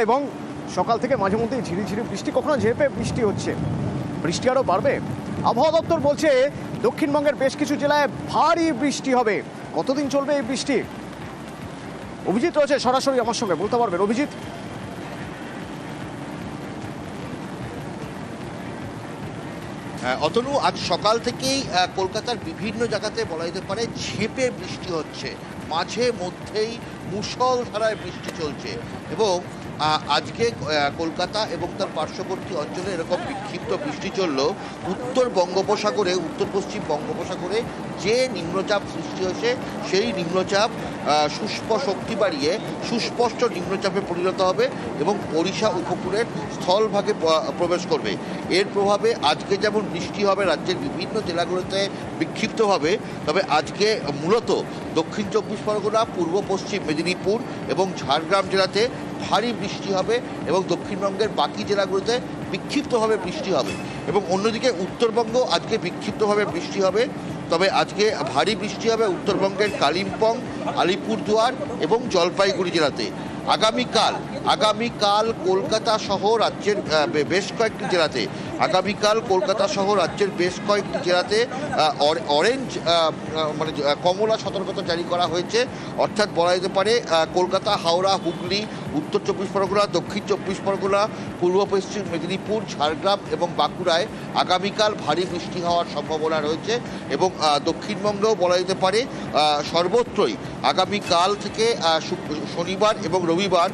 এবং সকাল থেকে মাঝে মধ্যেই ঝিরিঝিরি বৃষ্টি কখনো ঝেপে বৃষ্টি হচ্ছে। বৃষ্টি আরও বাড়বে। আবহাওয়া দপ্তর বলছে দক্ষিণবঙ্গের বেশ কিছু জেলায় ভারী বৃষ্টি হবে। কতদিন চলবে এই বৃষ্টি? অভিজিৎ রয়েছে সরাসরি আমার সঙ্গে বলতে পারবেন। অভিজিৎ? আহ, অতনু আজ সকাল থেকেই কলকাতার বিভিন্ন জায়গাতে বলা যেতে পারে ঝেপে বৃষ্টি হচ্ছে। মাঝে মধ্যেই মুসল ধারায় বৃষ্টি চলছে। এবং আজকে কলকাতা এবং তার পার্শ্ববর্তী অঞ্চলে এরকম বিক্ষিপ্ত বৃষ্টি চলল। উত্তর বঙ্গোপসাগরে, উত্তর পশ্চিম বঙ্গোপসাগরে যে নিম্নচাপ সৃষ্টি হয়েছে, সেই নিম্নচাপ সুস্প শক্তি বাড়িয়ে সুস্পষ্ট নিম্নচাপে পরিণত হবে এবং ওড়িশা উপকূলের স্থলভাগে প্রবেশ করবে। এর প্রভাবে আজকে যেমন বৃষ্টি হবে, রাজ্যের বিভিন্ন জেলাগুলোতে বিক্ষিপ্তভাবে তবে আজকে মূলত দক্ষিণ চব্বিশ পরগনা, পূর্ব পশ্চিম মেদিনীপুর এবং ঝাড়গ্রাম জেলাতে ভারী বৃষ্টি হবে এবং দক্ষিণবঙ্গের বাকি জেলাগুলোতে বিক্ষিপ্তভাবে বৃষ্টি হবে এবং অন্যদিকে উত্তরবঙ্গ আজকে বিক্ষিপ্তভাবে বৃষ্টি হবে। তবে আজকে ভারী বৃষ্টি হবে উত্তরবঙ্গের কালিম্পং, আলিপুরদুয়ার এবং জলপাইগুড়ি জেলাতে। আগামীকাল আগামীকাল কলকাতা সহ রাজ্যের বেশ কয়েকটি জেলাতে আগামীকাল কলকাতা সহ রাজ্যের বেশ কয়েকটি জেলাতে অরেঞ্জ মানে কমলা সতর্কতা জারি করা হয়েছে। অর্থাৎ বলা যেতে পারে কলকাতা, হাওড়া, হুগলি, উত্তর চব্বিশ পরগনা, দক্ষিণ চব্বিশ পরগনা, পূর্ব পশ্চিম মেদিনীপুর, ঝাড়গ্রাম এবং বাঁকুড়ায় আগামীকাল ভারী বৃষ্টি হওয়ার সম্ভাবনা রয়েছে এবং দক্ষিণবঙ্গেও বলা যেতে পারে সর্বত্রই আগামীকাল থেকে শনিবার এবং রবিবার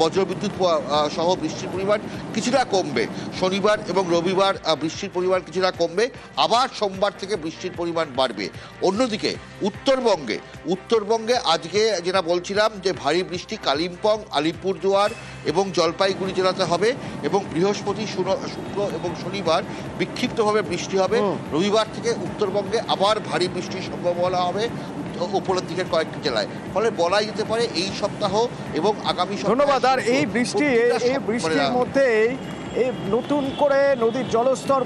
বজ্রবিদ্যুৎ সহ বৃষ্টির পরিমাণ কিছুটা কমবে। শনিবার এবং রবিবার বৃষ্টির পরিমাণ কিছুটা কমবে। আবার সোমবার থেকে বৃষ্টির পরিমাণ বাড়বে। অন্যদিকে উত্তরবঙ্গে উত্তরবঙ্গে আজকে যেটা বলছিলাম যে ভারী বৃষ্টি কালিম্পং আলিপুরদুয়ার এবং জলপাইগুড়ি জেলাতে হবে এবং বৃহস্পতি শুক্র এবং শনিবার বিক্ষিপ্তভাবে বৃষ্টি হবে। রবিবার থেকে উত্তরবঙ্গে আবার ভারী বৃষ্টির সম্ভাবনা হবে। উপরের দিকের কয়েকটি জেলায়। ফলে বলাই যেতে পারে এই সপ্তাহ এবং আগামী ধন্যবাদ। আর এই বৃষ্টি এই বৃষ্টির মধ্যে মধ্যেই এই নতুন করে নদীর জলস্তর